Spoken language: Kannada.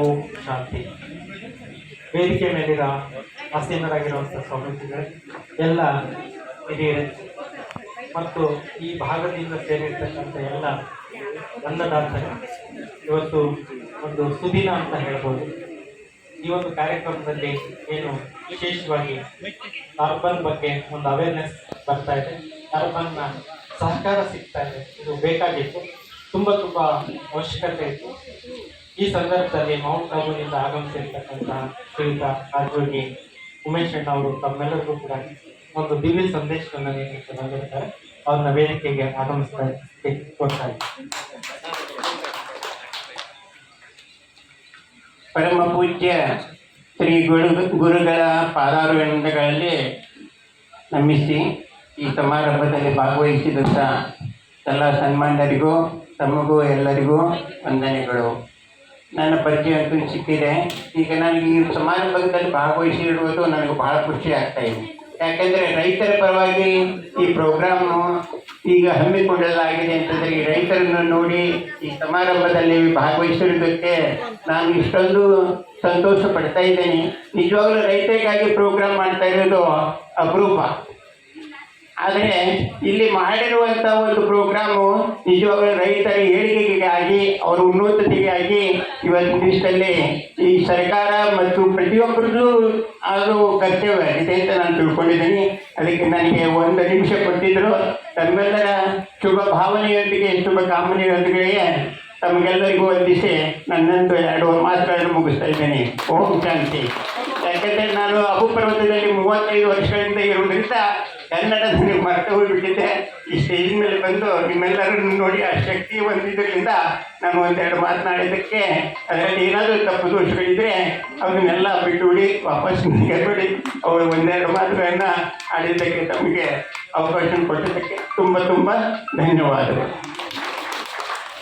ಓಂ ಶಾಂತಿ. ವೇದಿಕೆ ಮೇಲಿರೋ ಆಸೀನರಾಗಿರುವಂಥ ಸ್ವಾಮೀಜಿಗಳು ಎಲ್ಲ ಹಿರಿಯರೇ ಮತ್ತು ಈ ಭಾಗದಿಂದ ಸೇರಿರ್ತಕ್ಕಂಥ ಎಲ್ಲ ಅನ್ನದಾತರು ಇವತ್ತು ಒಂದು ಸುದಿನ ಅಂತ ಹೇಳ್ಬೋದು. ಈ ಒಂದು ಕಾರ್ಯಕ್ರಮದಲ್ಲಿ ಏನು ವಿಶೇಷವಾಗಿ ಅರ್ಬನ್ ಬಗ್ಗೆ ಒಂದು ಅವೇರ್ನೆಸ್ ಬರ್ತಾ ಇದೆ. ಅರ್ಬನ್ನ ಸಹಕಾರ ಸಿಗ್ತಾ ಇದೆ. ಇದು ಬೇಕಾಗಿತ್ತು. ತುಂಬ ತುಂಬ ಅವಶ್ಯಕತೆ ಇತ್ತು. ಈ ಸಂದರ್ಭದಲ್ಲಿ ಮೌಂಟ್ ಆಬೂನಿಂದ ಆಗಮಿಸಿರ್ತಕ್ಕಂಥ ಶ್ರೀಯುತ ರಾಜೋಗಿ ಉಮೇಶ್ ಅಣ್ಣ ಅವರು ತಮ್ಮೆಲ್ಲರಿಗೂ ಕೂಡ ಒಂದು ದಿವ್ಯ ಸಂದೇಶವನ್ನು ನೀಡಲಿಕ್ಕೆ ಬಂದಿರ್ತಾರೆ ಅವ್ರನ್ನ ವೇದಿಕೆಗೆ ಆಗಮಿಸ್ತಾ ಕೊಡ್ತಾ ಪರಮ ಪೂಜ್ಯ ಶ್ರೀ ಗುರು, ಗುರುಗಳ ಪಾದಾರವಿಂದಗಳಲ್ಲಿ ನಮಿಸಿ ಈ ಸಮಾರಂಭದಲ್ಲಿ ಭಾಗವಹಿಸಿದಂಥ ಎಲ್ಲ ಸನ್ಮಾನ್ಯರಿಗೂ, ತಮಗೂ, ಎಲ್ಲರಿಗೂ ವಂದನೆಗಳು. ನನ್ನ ಪರಿಚಯ ಅಂತೂ ಸಿಕ್ಕಿದೆ ಈಗ ನನಗೆ ಈ ಸಮಾರಂಭದಲ್ಲಿ ಭಾಗವಹಿಸಿರುವುದು ನನಗೆ ಬಹಳ ಖುಷಿ ಆಗ್ತಾ ಇದೆ. ಯಾಕೆಂದರೆ ರೈತರ ಪರವಾಗಿ ಈ ಪ್ರೋಗ್ರಾಮು ಈಗ ಹಮ್ಮಿಕೊಳ್ಳಲಾಗಿದೆ ಅಂತಂದರೆ ಈ ರೈತರನ್ನು ನೋಡಿ ಈ ಸಮಾರಂಭದಲ್ಲಿ ಭಾಗವಹಿಸಿರುವುದಕ್ಕೆ ನಾನು ಇಷ್ಟೊಂದು ಸಂತೋಷ ಪಡ್ತಾ ಇದ್ದೇನೆ. ನಿಜವಾಗ್ಲೂ ರೈತರಿಗಾಗಿ ಪ್ರೋಗ್ರಾಮ್ ಮಾಡ್ತಾ ಇರೋದು ಅಪರೂಪ. ಆದರೆ ಇಲ್ಲಿ ಮಾಡಿರುವಂಥ ಒಂದು ಪ್ರೋಗ್ರಾಮು ನಿಜವಾಗಲೂ ರೈತರ ಏಳಿಗೆಗಾಗಿ, ಅವರ ಉನ್ನತತೆಗಾಗಿ ಇವತ್ತು ದಿವಸದಲ್ಲಿ ಈ ಸರ್ಕಾರ ಮತ್ತು ಪ್ರತಿಯೊಬ್ಬರದ್ದು ಅದು ಕರ್ತವ್ಯ ಇದೆ ಅಂತ ನಾನು ತಿಳ್ಕೊಂಡಿದ್ದೀನಿ. ಅದಕ್ಕೆ ನನಗೆ ಒಂದು ನಿಮಿಷ ಕೊಟ್ಟಿದ್ದರು ತಮ್ಮೆಲ್ಲರ ಶುಭ ಭಾವನೆಯೊಂದಿಗೆ, ಶುಭ ಕಾಮನೆಯೊಂದಿಗೆ ತಮಗೆಲ್ಲರಿಗೂ ವಂದಿಸಿ ನನ್ನಂತೂ ಎರಡು ಮಾತುಗಳನ್ನು ಮುಗಿಸ್ತಾ ಇದ್ದೇನೆ. ಓಂ ಶಾಂತಿ. ಯಾಕಂದರೆ ನಾನು ಅಪುಪರ್ವತದಲ್ಲಿ ಮೂವತ್ತೈದು ವರ್ಷಗಳಿಂದ ಇರುವುದರಿಂದ ಕನ್ನಡ ನನಗೆ ಮರೆತು ಹೋಗಿಬಿಟ್ಟಿದ್ದೆ. ಈ ಸ್ಟೇಜ್ ಮೇಲೆ ಬಂದು ನಿಮ್ಮೆಲ್ಲರನ್ನು ನೋಡಿ ಆ ಶಕ್ತಿ ಹೊಂದಿದ್ದರಿಂದ ನಾನು ಒಂದೆರಡು ಮಾತನಾಡಿದ್ದಕ್ಕೆ ಅದರಲ್ಲಿ ಏನಾದರೂ ತಪ್ಪು ದೋಷಗಳಿದ್ದರೆ ಅವನ್ನೆಲ್ಲ ಬಿಟ್ಟುಬಿಡಿ, ವಾಪಸ್ ಗೆಲ್ಬೇಡಿ ಅವರು ಒಂದೆರಡು ಮಾತುಗಳನ್ನು ಆಡಿದ್ದಕ್ಕೆ ತಮಗೆ ಅವಕಾಶ ಕೊಟ್ಟಿದ್ದಕ್ಕೆ ತುಂಬ ತುಂಬ ಧನ್ಯವಾದಗಳು.